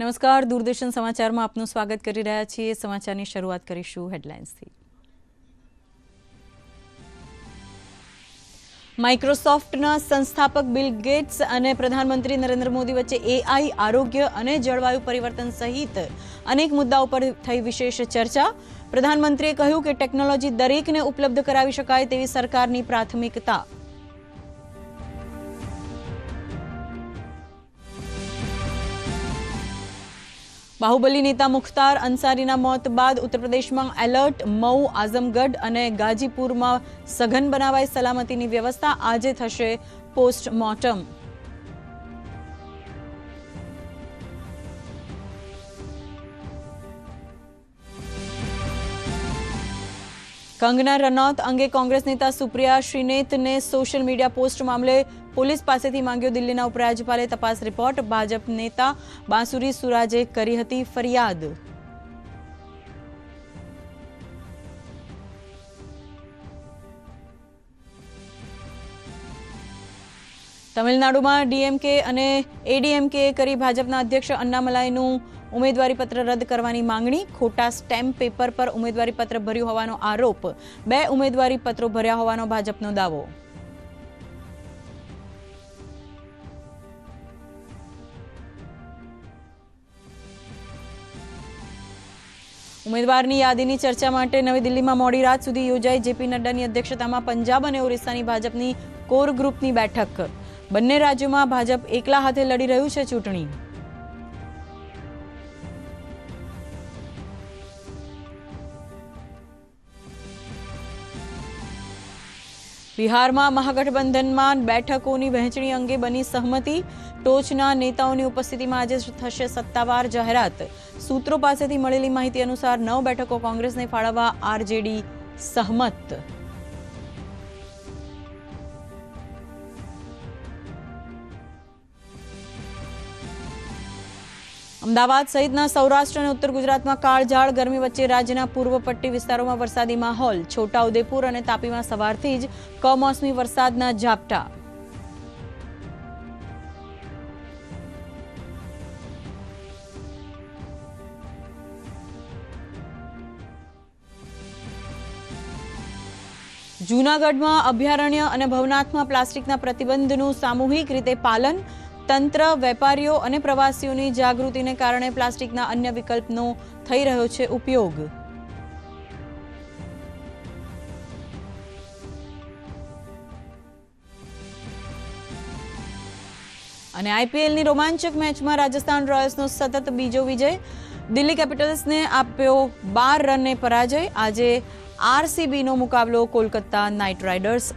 નમસ્કાર, દૂરદર્શન સમાચારમાં આપનું સ્વાગત કરી રહ્યા છીએ. સમાચારની શરૂઆત કરીશું હેડલાઇન્સથી. માઇક્રોસોફ્ટના સંસ્થાપક બિલ ગેટ્સ અને પ્રધાનમંત્રી નરેન્દ્ર મોદી વચ્ચે એઆઈ, આરોગ્ય અને જળવાયુ પરિવર્તન સહિત અનેક મુદ્દાઓ પર થઈ વિશેષ ચર્ચા. પ્રધાનમંત્રીએ કહ્યું કે ટેકનોલોજી દરેકને ઉપલબ્ધ કરાવી શકાય તેવી સરકારની પ્રાથમિકતા. બાહુબલી નેતા મુખ્તાર અંસારીના મોત બાદ ઉત્તર પ્રદેશમાં એલર્ટ, મઉ, આઝમગઢ અને ગાજીપુરમાં સઘન બનાવાઈ સલામતીની વ્યવસ્થા આજે થશે પોસ્ટમોર્ટમ. કંગના રનૌત અંગે કોંગ્રેસ નેતા સુપ્રિયા શ્રીનેતને સોશિયલ મીડિયા પોસ્ટ મામલે પોલીસ પાસેથી માંગ્યો દિલ્હીના ઉપરાજ્યપાલે તપાસ રિપોર્ટ. ભાજપ નેતા બાંસુરી સુરાજે કરી હતી ફરિયાદ. તમિલનાડુમાં ડીએમકે અને એડીએમકે કરી ભાજપના અધ્યક્ષ અન્નામલાઈનું ઉમેદવારી પત્ર રદ કરવાની માંગણી, ખોટા સ્ટેમ્પ પેપર પર ઉમેદવારી પત્ર ભર્યું હોવાનો આરોપ, બે ઉમેદવારી પત્રો ભર્યા હોવાનો ભાજપનો દાવો. ઉમેદવારની યાદીની ચર્ચા માટે નવી દિલ્હીમાં મોડી રાત સુધી યોજાઈ જેપી નડ્ડાની અધ્યક્ષતામાં પંજાબ અને ઓરિસ્સાની ભાજપની કોર ગ્રુપની બેઠક. બંને રાજ્યોમાં ભાજપ એકલા હાથે લડી રહ્યું છે ચૂંટણી. બિહારમાં મહાગઠબંધનમાં બેઠકોની વહેંચણી અંગે બની સહમતિ. ટોચના નેતાઓની ઉપસ્થિતિમાં આજે થશે સત્તાવાર જાહેરાત. સૂત્રો પાસેથી મળેલી માહિતી અનુસાર નવ બેઠકો કોંગ્રેસને ફાળવવા આરજેડી સહમત. અમદાવાદ સહિતના સૌરાષ્ટ્ર અને ઉત્તર ગુજરાતમાં કાળઝાળ, ગરમી વચ્ચે રાજ્યના પૂર્વ પટ્ટી વિસ્તારોમાં વરસાદી માહોલ. છોટાઉદેપુર અને તાપીમાં સવારથી જ કમોસમી વરસાદના ઝાપટા. જૂનાગઢમાં અભયારણ્ય અને ભવનાથમાં પ્લાસ્ટિકના પ્રતિબંધનું સામૂહિક રીતે પાલન તંત્ર, વેપારીઓ અને પ્રવાસીઓની જાગૃતિને કારણે પ્લાસ્ટિકના અન્ય વિકલ્પનો થઈ રહ્યો છે ઉપયોગ. અને આઈપીએલની રોમાંચક મેચમાં રાજસ્થાન રોયલ્સનો સતત બીજો વિજય. દિલ્હી કેપિટલ્સને આપ્યો બાર રનને પરાજય. આજે આરસીબીનો મુકાબલો કોલકાતા નાઇટ રાઇડર્સ